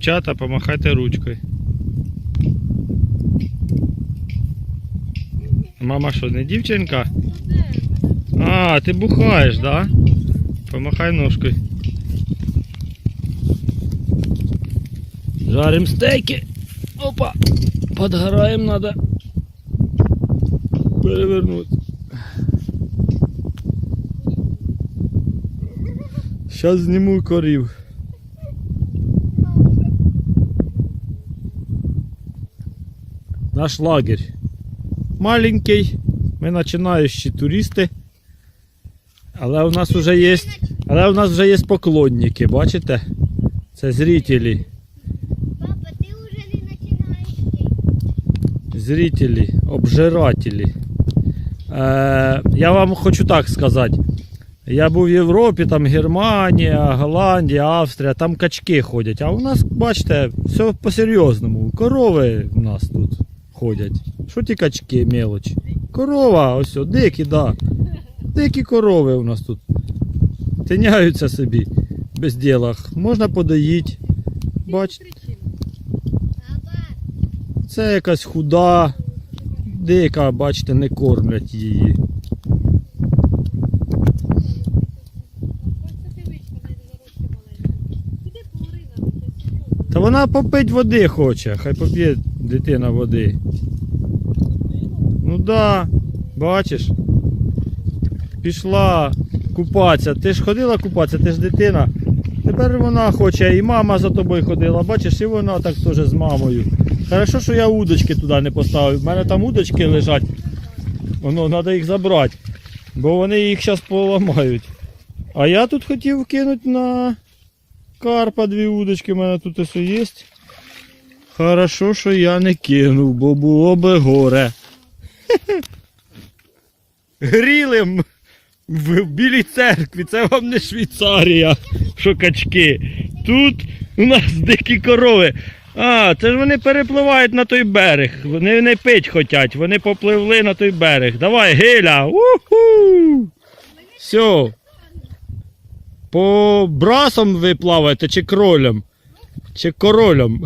Дівчата, помахайте ручкою. Мама що, не дівчинка? А, ти бухаєш, да? Помахай ножкою. Жарим стейки. Опа. Подгораем надо. Перевернуть. Сейчас зніму корів. Наш лагерь. Маленький. Ми починаючі туристи. Але у нас вже є. Але у нас вже є поклонники, бачите? Це зрителі. Папа, ти вже не починаєш. Зрителі, обжирателі. Е, я вам хочу так сказати. Я був в Європі, там Германія, Голландія, Австрія, там качки ходять. А у нас, бачите, все по-серйозному. Корови у нас тут ходять. Що ті качки, мелочі? Корова, ось, о, дикі, да. Дикі корови у нас тут. Тиняються собі без ділах. Можна подоїть. Бачите. Папа, Це якась худа, дика, бачите, не кормлять її. Та вона попить води хоче, хай поп'є дитина води. Ну да, бачиш. Пішла купатися. Ти ж ходила купатися, ти ж дитина. Тепер вона хоче, і мама за тобою ходила, бачиш, і вона так теж з мамою. Хорошо, що я удочки туди не поставив. У мене там удочки лежать. Воно, треба їх забрати. Бо вони їх зараз поламають. А я тут хотів кинути на карпа дві удочки, у мене тут ось є. Хорошо, що я не кинув, бо було би горе. Гріли м в білій церкві, це вам не Швейцарія, що. Тут у нас дикі корови. А, це ж вони перепливають на той берег. Вони не пить хотять, вони попливли на той берег. Давай, гиля! Уху! Все. По брасом ви плаваєте чи кролем? Чи королем?